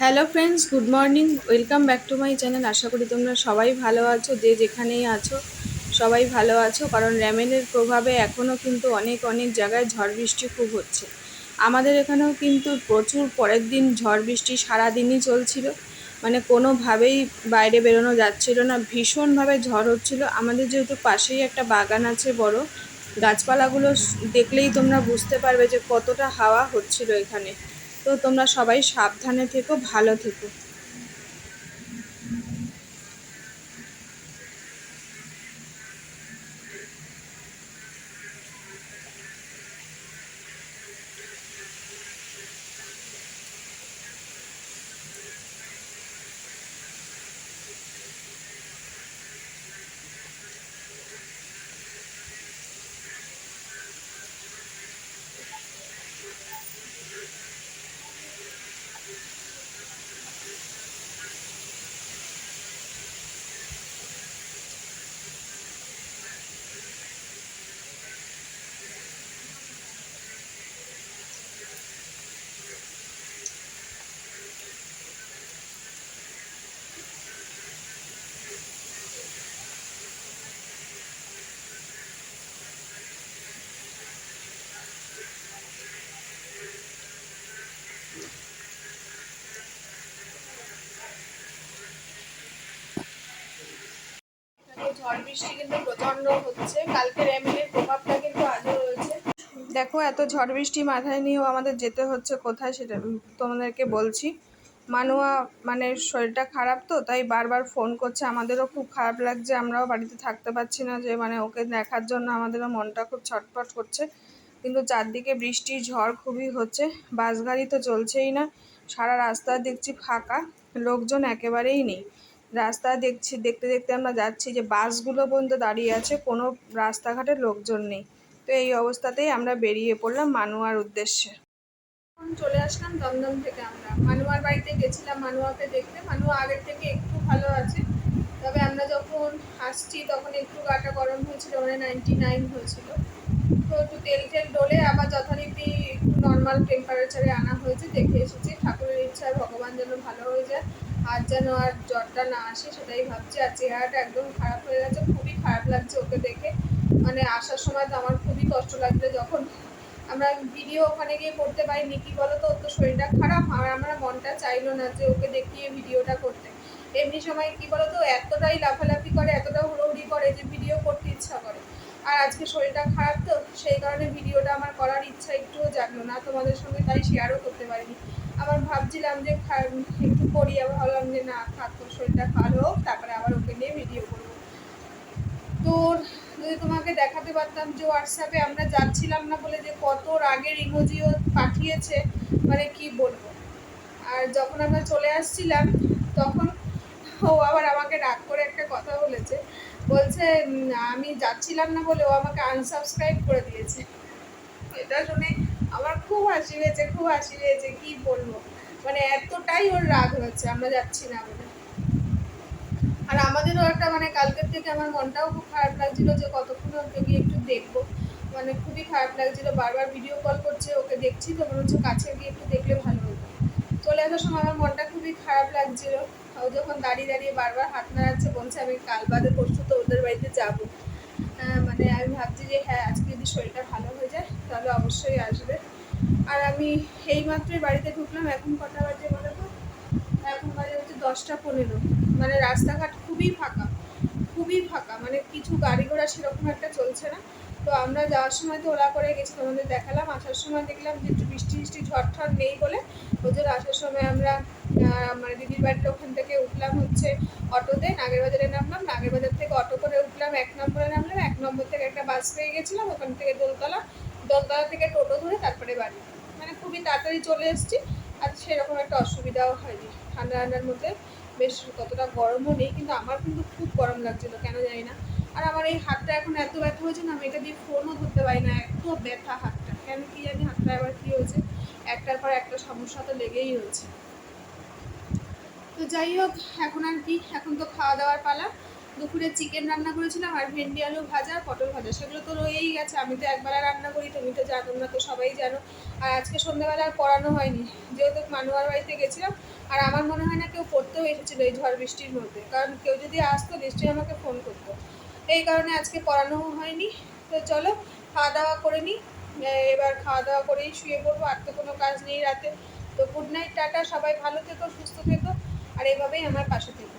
Hello friends good morning welcome back to my channel আশা করি তোমরা সবাই ভালো আছো, যে যেখানেই আছো, সবাই ভালো আছো। কারণ র্যামেনের প্রভাবে এখনও কিন্তু অনেক অনেক জায়গায় ঝড় বৃষ্টি খুব হচ্ছে। আমাদের এখানেও কিন্তু প্রচুর, পরের দিন ঝড় বৃষ্টি সারাদিনই চলছিল। মানে কোনোভাবেই বাইরে বেরোনো যাচ্ছিল না, ভীষণভাবে ঝড় হচ্ছিল। আমাদের যেহেতু পাশেই একটা বাগান আছে বড়, গাছপালাগুলো দেখলেই তোমরা বুঝতে পারবে যে কতটা হাওয়া হচ্ছিল এখানে। তো তোমরা সবাই সাবধানে থেকো ভালো থেকো ঝড় বৃষ্টি কিন্তু প্রচণ্ড হচ্ছে। কালকে র্যামিনের প্রভাবটা কিন্তু আজও রয়েছে। দেখো, এত ঝড় বৃষ্টি মাথায় নিয়েও আমাদের যেতে হচ্ছে কোথায় সেটা তোমাদেরকে বলছি। মানুয়া মানে শরীরটা খারাপ তো, তাই বারবার ফোন করছে। আমাদেরও খুব খারাপ লাগছে, আমরাও বাড়িতে থাকতে পারছি না যে মানে ওকে দেখার জন্য আমাদেরও মনটা খুব ছটফট করছে। কিন্তু চারদিকে বৃষ্টি ঝড় খুবই হচ্ছে। বাস গাড়ি তো চলছেই না, সারা রাস্তা দেখছি ফাঁকা, লোকজন একেবারেই নেই। রাস্তা দেখছি, দেখতে দেখতে আমরা যাচ্ছি যে বাসগুলো পর্যন্ত দাঁড়িয়ে আছে, কোনো রাস্তাঘাটে লোকজন নেই। তো এই অবস্থাতেই আমরা বেরিয়ে পড়লাম মানুয়ার উদ্দেশ্যে। চলে আসলাম দমদম থেকে আমরা। মানুয়ার বাড়িতে গেছিলাম, মানুয়াকে দেখতে। মানুয়া আগের থেকে একটু ভালো আছে। তবে আমরা যখন আসছি, তখন একটু গাটা গরম হয়েছিল মানে নাইনটি নাইন হয়েছিল। তো একটু তেল টেল ডলে আবার যথারীতি একটু নর্মাল টেম্পারেচারে আনা হয়েছে, দেখে এসেছি। ঠাকুরের ইচ্ছায় ভগবান যেন ভালো হয়ে যায়। আর যেন আর জ্বরটা না আসে, সেটাই ভাবছি। আর চেহারাটা একদম খারাপ হয়ে গেছে, খুবই খারাপ লাগছে ওকে দেখে। মানে আসার সময় তো আমার খুবই কষ্ট লাগছে যখন আমরা ভিডিও ওখানে গিয়ে করতে পারিনি, কি বলো তো তো শরীরটা খারাপ, আর আমার মনটা চাইলো না যে ওকে দেখিয়ে ভিডিওটা করতে। এমনি সময় কি বলো তো এতটাই লাফালাফি করে, এতটা হুড়োহুড়ি করে যে ভিডিও করতে ইচ্ছা করে। আর আজকে শরীরটা খারাপ তো, সেই কারণে ভিডিওটা আমার করার ইচ্ছা একটুও জাগলো না। তোমাদের সঙ্গে তাই শেয়ারও করতে পারিনি। আবার ভাবছিলাম যে একটু করি, আবার ভাবলাম যে না, থাক শরীরটা ভালো হোক, তারপরে আবার ওকে নিয়ে ভিডিও করব। তোর, যদি তোমাকে দেখাতে পারতাম যে হোয়াটসঅ্যাপে আমরা যাচ্ছিলাম না বলে যে কত রাগের ইমোজিও পাঠিয়েছে মানে কি বলব? আর যখন আমরা চলে আসছিলাম, তখন ও আবার আমাকে রাগ করে একটা কথা বলেছে। বলছে আমি যাচ্ছিলাম না বলে ও আমাকে আনসাবস্ক্রাইব করে দিয়েছে। এটা শুনে আমার খুব হাসি হয়েছে, খুব হাসি হয়েছে, কি বলব? মানে এতটাই ওর রাগ হয়েছে আমরা যাচ্ছি না বলে। আর আমাদেরও একটা মানে কালকের থেকে আমার মনটাও খুব খারাপ লাগছিল যে কতক্ষণ ওকে গিয়ে একটু দেখব। মানে খুবই খারাপ লাগছিল, বারবার ভিডিও কল করছে, ওকে দেখছি তো মনে হচ্ছে কাছে গিয়ে একটু দেখলে ভালো হতো। চলে আসার সময় আমার মনটা খুবই খারাপ লাগছিল। ও যখন দাঁড়িয়ে দাঁড়িয়ে বারবার হাত নাড়াচ্ছে, বলছে আমি কাল বাদে পরশু তো ওদের বাড়িতে যাব। মানে আমি ভাবছি যে হ্যাঁ আজকে যদি শরীরটা ভালো হয়ে যায় তাহলে অবশ্যই আসবে। আর আমি এই মাত্রই বাড়িতে ঢুকলাম, এখন কটা বাজে বলে তো? এখন বাজে হচ্ছে দশটা পনেরো। মানে রাস্তাঘাট খুবই ফাঁকা খুবই ফাঁকা। মানে কিছু গাড়ি ঘোড়া সেরকম একটা চলছে না। তো আমরা যাওয়ার সময় তো ওলা করে গেছি, তোমাদের দেখালাম। আসার সময় দেখলাম যে একটু বৃষ্টি বৃষ্টি ঝড় নেই বলে। ওদের আসার সময় আমরা মানে দিদির বাড়িতে ওখান থেকে উঠলাম হচ্ছে অটোতে। নাগের বাজারে নামলাম। নাগের বাজার থেকে অটো করে উঠলাম, এক নম্বরে নামলাম। এক নম্বর থেকে একটা বাস পেয়ে গেছিলাম। ওখান থেকে দোলতলা দোলতলা থেকে টোটো ধরে তারপরে বাড়ি। মানে খুবই তাড়াতাড়ি চলে এসেছি আর সেরকম একটা অসুবিধাও হয়নি। ঠান্ডা ঠান্ডার মধ্যে বেশ কতটা গরমও নেই, কিন্তু আমার কিন্তু খুব গরম লাগছিল, কেন জানি না। আর আমার এই হাতটা এখন এত ব্যথা হয়েছে না, আমি এটা দিয়ে ফোনও ধরতে পারি না, এত ব্যথা হাতটা। কেন কি জানি হাতটা আবার কী হয়েছে, একটার পর একটা সমস্যা তো লেগেই হয়েছে তো যাই হোক, এখন আর কি, এখন তো খাওয়া দাওয়ার পালা। দুপুরে চিকেন রান্না করেছিলাম আর ভেন্ডি আলু ভাজা, পটল ভাজা। সেগুলো তো রয়েই গেছে, আমি তো একবেলা রান্না করি, তুমি তো জানো না তো সবাই জানো। আর আজকে সন্ধ্যাবেলা আর পড়ানো হয়নি, যেহেতু মানুয়ার বাড়িতে গেছিলাম, আর আমার মনে হয় না কেউ পড়তেও এসেছিল এই ঝড় বৃষ্টির মধ্যে, কারণ কেউ যদি আসতো, নিশ্চয়ই আমাকে ফোন করতো। এই কারণে আজকে পড়ানো হয়নি, তো চলো খাওয়া দাওয়া করে নিই। এবার খাওয়া দাওয়া করেই শুয়ে পড়ব, আর তো কোনো কাজ নেই রাতে। তো গুড নাইট টাটা, সবাই ভালো থেকো, সুস্থ থেকো, আর এভাবেই আমার পাশে থেকো।